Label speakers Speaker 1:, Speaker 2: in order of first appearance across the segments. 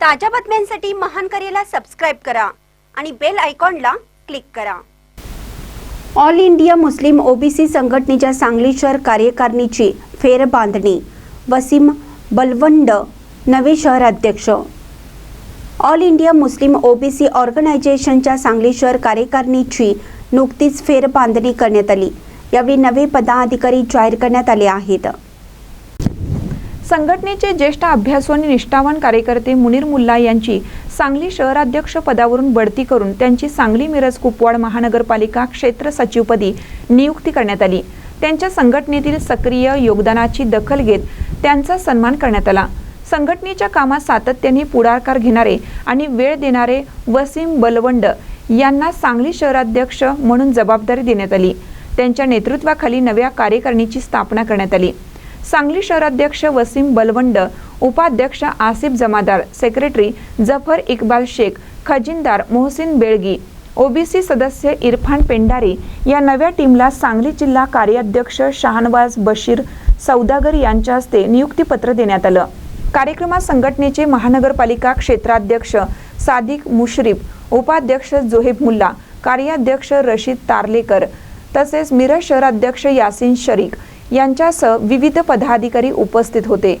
Speaker 1: ताज्या बातम्यांसाठी महान करेला सबस्क्राईब करा आणि बेल आयकॉनला क्लिक करा. ऑल इंडिया मुस्लिम ओबीसी संघटनेच्या सांगली शहर कार्यकारिणीची फेरबांधणी. वसीम बलवंड नवे शहर अध्यक्ष ऑल इंडिया मुस्लिम ओबीसी ऑर्गनायझेशनच्या सांगली शहर कार्यकारिणीची नुकतीच फेरबांधणी करण्यात आली. यावेळी नवे पदाधिकारी जाहीर करण्यात आले आहेत.
Speaker 2: संघटनेचे ज्येष्ठ अभ्यासू आणि निष्ठावान कार्यकर्ते मुनीर मुल्ला यांची सांगली शहराध्यक्ष पदावरून बढती करून त्यांची सांगली मिरज कुपवाड महानगरपालिका क्षेत्र सचिवपदी नियुक्ती करण्यात आली. त्यांच्या संघटनेतील सक्रिय योगदानाची दखल घेत त्यांचा सन्मान करण्यात आला. संघटनेच्या कामात सातत्याने पुढाकार घेणारे आणि वेळ देणारे वसीम बलवंड यांना सांगली शहराध्यक्ष म्हणून जबाबदारी देण्यात आली. त्यांच्या नेतृत्वाखाली नव्या कार्यकारिणीची स्थापना करण्यात आली. सांगली शहराध्यक्ष वसीम बलवंड उपाध्यक्ष आसिफ जमादार सेक्रेटरी जफर इक्बाल शेख खजिनदार मोहसिन बेळगी ओबीसी सदस्य इरफान पेंडारी या नव्या टीमला सांगली जिल्हा कार्याध्यक्ष शहानवाज बशीर सौदागर यांच्या हस्ते नियुक्तीपत्र देण्यात आलं. कार्यक्रमात संघटनेचे महानगरपालिका क्षेत्राध्यक्ष सादिक मुश्रीफ उपाध्यक्ष जोहेब मुल्ला कार्याध्यक्ष रशीद तारलेकर तसेच मिरज शहराध्यक्ष यासिन शरीक यांच्यासह विविध पदाधिकारी उपस्थित होते.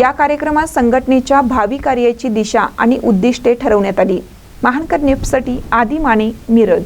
Speaker 2: या कार्यक्रमात संघटनेच्या भावी कार्याची दिशा आणि उद्दिष्टे ठरवण्यात आली. महानकर नेपसाठी आदी माने मिरज.